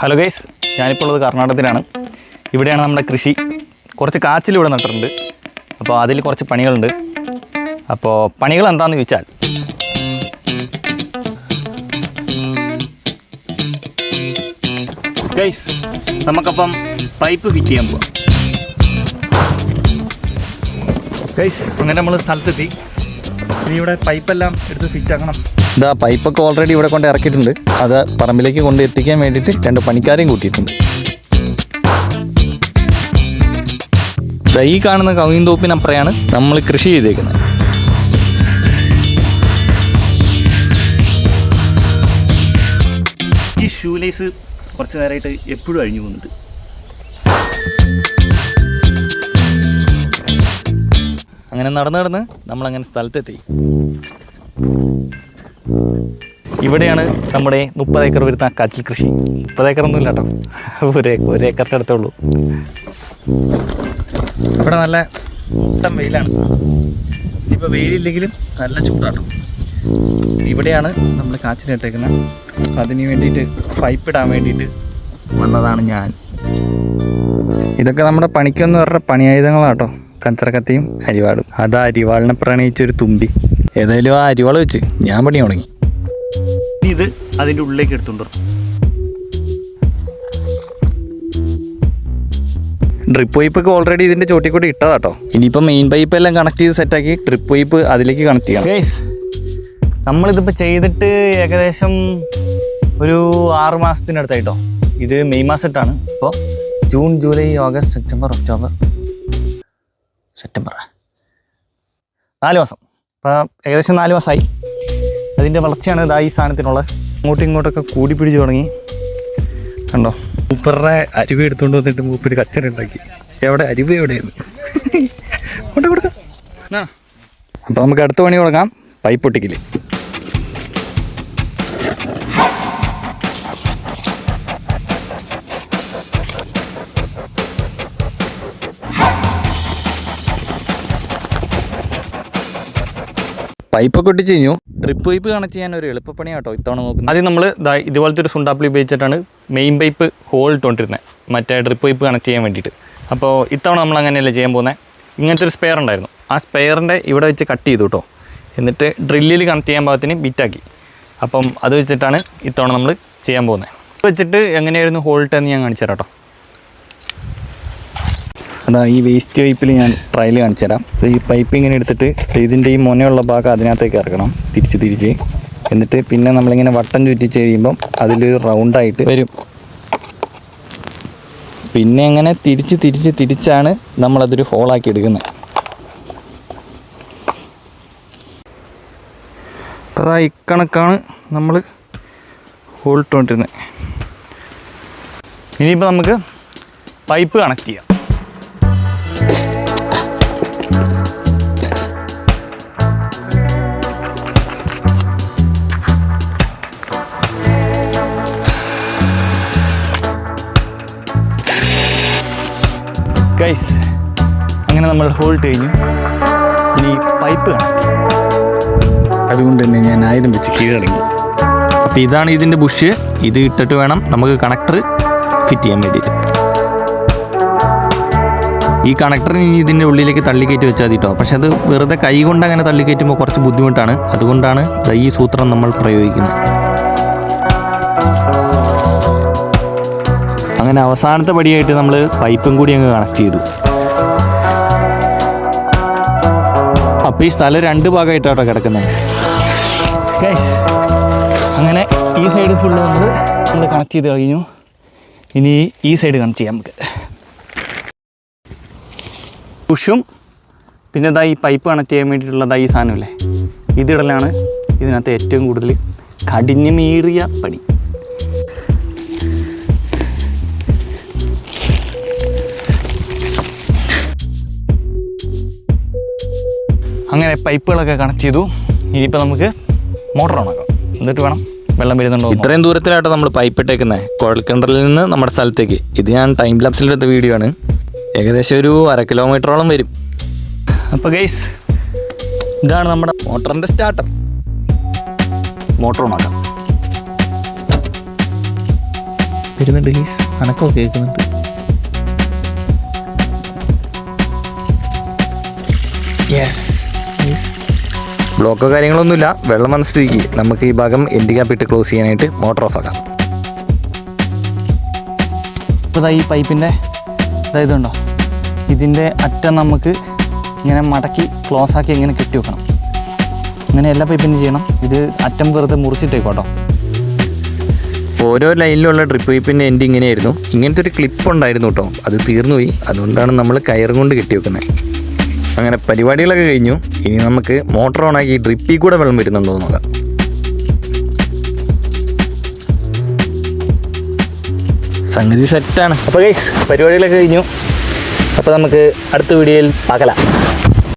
Hello guys ഞാനിപ്പോൾ ഉള്ളത് കർണാടകത്തിലാണ്. ഇവിടെയാണ് നമ്മുടെ കൃഷി. കുറച്ച് കാച്ചിൽ ഇവിടെ നട്ടിട്ടുണ്ട്. അപ്പോൾ അതിൽ കുറച്ച് പണികളുണ്ട്. അപ്പോൾ പണികൾ എന്താണെന്ന് ചോദിച്ചാൽ ഗൈസ് നമുക്കപ്പം പൈപ്പ് ഫിറ്റ് ചെയ്യാൻ പോവാം. ഗൈസ് അങ്ങനെ നമ്മൾ സ്ഥലത്തെത്തി. ഇനി ഇവിടെ പൈപ്പെല്ലാം എടുത്ത് ഫിറ്റ് ആക്കണം. ഇതാ പൈപ്പൊക്കെ ഓൾറെഡി ഇവിടെ കൊണ്ട് ഇറക്കിയിട്ടുണ്ട്. അത് പറമ്പിലേക്ക് കൊണ്ട് എത്തിക്കാൻ വേണ്ടിയിട്ട് രണ്ട് പണിക്കാരെയും കൂട്ടിയിട്ടുണ്ട്. ഈ കാണുന്ന കവിന്തോപ്പിനപ്പുറയാണ് നമ്മൾ കൃഷി ചെയ്തേക്കുന്നത്. ഈ ഷൂലേസ് കുറച്ച് നേരമായിട്ട് എപ്പോഴും അഴിഞ്ഞു പോകുന്നുണ്ട്. അങ്ങനെ നടന്ന് നടന്ന് നമ്മളങ്ങനെ സ്ഥലത്തെത്തി. ഇവിടെയാണ് നമ്മുടെ മുപ്പത് ഏക്കർ വരുന്ന കാച്ചിൽ കൃഷി. മുപ്പത് ഏക്കറൊന്നും ഇല്ല ഒരു ഏക്കർ ഒരു ഏക്കറിന്റെ അടുത്തേ ഉള്ളൂ. ഇവിടെ നല്ല ഇഷ്ടം വെയിലാണ്. ഇപ്പോൾ വെയിലില്ലെങ്കിലും നല്ല ചൂടാട്ടോ. ഇവിടെയാണ് നമ്മൾ കാച്ചിലിട്ടേക്കുന്നത് അതിന് വേണ്ടിയിട്ട് പൈപ്പ് ഇടാൻ വേണ്ടിയിട്ട് വന്നതാണ് ഞാൻ. ഇതൊക്കെ നമ്മുടെ പണിക്കൊന്നും പറഞ്ഞ പണിയായുധങ്ങളാട്ടോ. കഞ്ചറക്കത്തിയും അരിവാളും അത് അരിവാളിനെ പ്രണയിച്ചൊരു തുമ്പി. ഏതായാലും ആ അരിവാൾ വെച്ച് ഞാൻ പണി തുടങ്ങി. ഇത് അതിന്റെ ഉള്ളിലേക്ക് എടുത്തുണ്ടോ ഡ്രിപ്പ് പൈപ്പ് ഒക്കെ ഓൾറെഡി ഇതിന്റെ ചോട്ടി കൂടി ഇട്ടതാട്ടോ. ഇനിയിപ്പോൾ മെയിൻ പൈപ്പ് എല്ലാം കണക്ട് ചെയ്ത് സെറ്റാക്കി ഡ്രിപ്പ് പൈപ്പ് അതിലേക്ക് കണക്ട് ചെയ്യണം. ഗൈസ് നമ്മളിതിപ്പോൾ ചെയ്തിട്ട് ഏകദേശം ഒരു ആറ് മാസത്തിനടുത്തായിട്ടോ ഇത് മെയ് മാസമായിട്ടാണ് ഇപ്പോൾ June July August September October. September നാല് മാസം. അപ്പോൾ ഏകദേശം നാല് മാസമായി അതിന്റെ വളർച്ചയാണ് ഇതാ ഈ സാധനത്തിനുള്ളത്. അങ്ങോട്ടും ഇങ്ങോട്ടൊക്കെ കൂടി പിടിച്ച് തുടങ്ങി. കണ്ടോ? മൂപ്പറുടെ അരുവി എടുത്തുകൊണ്ട് വന്നിട്ട് മൂപ്പര് കച്ചറ ഉണ്ടാക്കി. എവിടെ? അരുവി എവിടെയായിരുന്നു? കൊണ്ട് കൊടുക്കാം അപ്പോൾ നമുക്ക് അടുത്ത പണി തുടങ്ങാം. പൈപ്പ് പൊട്ടിക്കൽ പൈപ്പൊക്കെ ഒട്ടിച്ച് കഴിഞ്ഞു ഡ്രിപ്പ് പൈപ്പ് കണക്ട് ചെയ്യാൻ ഒരു എളുപ്പപ്പണി കേട്ടോ ഇത്തവണ നോക്കുന്നത്. ആദ്യം നമ്മൾ ഇതുപോലത്തെ ഒരു സുണ്ടാപ്പിളി ഉപയോഗിച്ചിട്ടാണ് മെയിൻ പൈപ്പ് ഹോൾ ഇട്ടുകൊണ്ടിരുന്നത് മറ്റേ ഡ്രിപ്പ് പൈപ്പ് കണക്ട് ചെയ്യാൻ വേണ്ടിയിട്ട്. അപ്പോൾ ഇത്തവണ നമ്മൾ അങ്ങനെയല്ല ചെയ്യാൻ പോകുന്നത് ഇങ്ങനത്തെ ഒരു സ്പെയർ ഉണ്ടായിരുന്നു. ആ സ്പെയറിന്റെ ഇവിടെ വെച്ച് കട്ട് ചെയ്തു കേട്ടോ എന്നിട്ട് ഡ്രില്ലിൽ കണക്ട് ചെയ്യാൻ പാകത്തിന് ബിറ്റാക്കി അപ്പം അത് വെച്ചിട്ടാണ് ഇത്തവണ നമ്മൾ ചെയ്യാൻ പോകുന്നത് വെച്ചിട്ട് എങ്ങനെയായിരുന്നു ഹോൾട്ടെന്ന് ഞാൻ കാണിച്ചു തരാം കേട്ടോ അതാ ഈ വേസ്റ്റ് പൈപ്പിൽ ഞാൻ ട്രയൽ കാണിച്ചു തരാം. ഈ പൈപ്പ് ഇങ്ങനെ എടുത്തിട്ട് ഇതിന്റെ ഈ മുനയുള്ള ഭാഗം അതിനകത്തേക്ക് ഇറക്കണം. തിരിച്ച് തിരിച്ച്. എന്നിട്ട് പിന്നെ നമ്മളിങ്ങനെ വട്ടം ചുറ്റിച്ച് കഴിയുമ്പം അതിൽ റൗണ്ടായിട്ട് വരും. പിന്നെ അങ്ങനെ തിരിച്ച് തിരിച്ച് തിരിച്ചാണ് നമ്മളതൊരു ഹോളാക്കി എടുക്കുന്നത്. അപ്പോൾ അതാ ഇക്കണക്കാണ് നമ്മൾ ഹോൾ ഇട്ടുകൊണ്ടിരുന്നത്. ഇനിയിപ്പോൾ നമുക്ക് പൈപ്പ് കണക്ട് ചെയ്യാം. ഗൈസ് അങ്ങനെ നമ്മൾ ഹോൾഡ് കഴിഞ്ഞു. ഇനി പൈപ്പ് കണക്ട് അതുകൊണ്ട് തന്നെ ഞാൻ ആയുധം വെച്ച് കീഴടങ്ങി. അപ്പോൾ ഇതാണ് ഇതിന്റെ ബുഷ് ഇത് ഇട്ടിട്ട് വേണം നമുക്ക് കണക്ടർ ഫിറ്റ് ചെയ്യാൻ വേണ്ടിയിട്ട്. ഈ കണക്ടർ ഇനി ഇതിന്റെ ഉള്ളിലേക്ക് തള്ളിക്കയറ്റി വെച്ചാൽ കേട്ടോ പക്ഷെ അത് വെറുതെ കൈ കൊണ്ട് അങ്ങനെ തള്ളിക്കയറ്റുമ്പോൾ കുറച്ച് ബുദ്ധിമുട്ടാണ്. അതുകൊണ്ടാണ് ഈ സൂത്രം നമ്മൾ പ്രയോഗിക്കുന്നത്. അങ്ങനെ അവസാനത്തെ പടിയായിട്ട് നമ്മൾ പൈപ്പും കൂടി അങ്ങ് കണക്ട് ചെയ്തു. അപ്പോൾ ഈ സ്ഥലം രണ്ട് ഭാഗമായിട്ടാട്ടോ കിടക്കുന്നത് അങ്ങനെ ഈ സൈഡ് ഫുള്ള് നമ്മൾ നമ്മൾ കണക്ട് ചെയ്ത് കഴിഞ്ഞു. ഇനി ഈ സൈഡ് കണക്ട് ചെയ്യാം നമുക്ക്. പുഷും പിന്നെ ഇതാ ഈ പൈപ്പ് കണക്ട് ചെയ്യാൻ വേണ്ടിയിട്ടുള്ളതാ ഈ സാധനമില്ലേ? ഇതിടലാണ് ഇതിനകത്ത് ഏറ്റവും കൂടുതൽ കഠിനമേറിയ പണി. അങ്ങനെ പൈപ്പുകളൊക്കെ കണക്ട് ചെയ്തു. ഇനിയിപ്പോൾ നമുക്ക് മോട്ടർ ഓണാക്കാം എന്നിട്ട് വേണം വെള്ളം വരുന്നുണ്ടോ ഇത്രയും ദൂരത്തിലായിട്ട് നമ്മൾ പൈപ്പ് ഇട്ടേക്കുന്നത് കുഴൽക്കിണറിൽ നിന്ന് നമ്മുടെ സ്ഥലത്തേക്ക്. ഇത് ഞാൻ ടൈം ലാപ്സിലെടുത്ത വീഡിയോ ആണ്. ഏകദേശം ഒരു അര കിലോമീറ്ററോളം വരും. അപ്പോൾ ഗൈസ് ഇതാണ് നമ്മുടെ മോട്ടറിന്റെ സ്റ്റാർട്ടർ മോട്ടർ ഓണാക്കാം വരുന്നുണ്ട് ഗൈസ് അനക്കോ കേൾക്കുന്നുണ്ട്. യെസ് ബ്ലോക്കോ കാര്യങ്ങളൊന്നുമില്ല. വെള്ളം മനസ്സിലേക്ക് നമുക്ക് ഈ ഭാഗം എൻഡ് ക്യാപ്പ് ഇട്ട് ക്ലോസ് ചെയ്യാനായിട്ട് മോട്ടർ ഓഫ് ആക്കാം. ഇപ്പോൾ ഈ പൈപ്പിന്റെ ഇതായത് ഉണ്ടോ? ഇതിന്റെ അറ്റം നമുക്ക് ഇങ്ങനെ മടക്കി ക്ലോസ് ആക്കി ഇങ്ങനെ കെട്ടി വെക്കണം. ഇങ്ങനെ എല്ലാ പൈപ്പിനും ചെയ്യണം. ഇത് അറ്റം വെറുതെ മുറിച്ചിട്ടേക്കോട്ടോ ഓരോ ലൈനിലുള്ള ഡ്രിപ്പ് പൈപ്പിന്റെ എൻഡ് ഇങ്ങനെയായിരുന്നു. ഇങ്ങനത്തെ ഒരു ക്ലിപ്പ് ഉണ്ടായിരുന്നു കേട്ടോ. അത് തീർന്നുപോയി അതുകൊണ്ടാണ് നമ്മൾ കയറും കൊണ്ട് കെട്ടി വെക്കുന്നത് അങ്ങനെ പരിപാടികളൊക്കെ കഴിഞ്ഞു. ഇനി നമുക്ക് മോട്ടർ ഓണാക്കി ഡ്രിപ്പിൽ കൂടെ വെള്ളം വരുന്നുണ്ടോ എന്ന് നോക്കാം സംഗതി സെറ്റാണ് അപ്പോൾ ഗൈസ് പരിപാടികളൊക്കെ കഴിഞ്ഞു. അപ്പോൾ നമുക്ക് അടുത്ത വീഡിയോയിൽ പാകലാം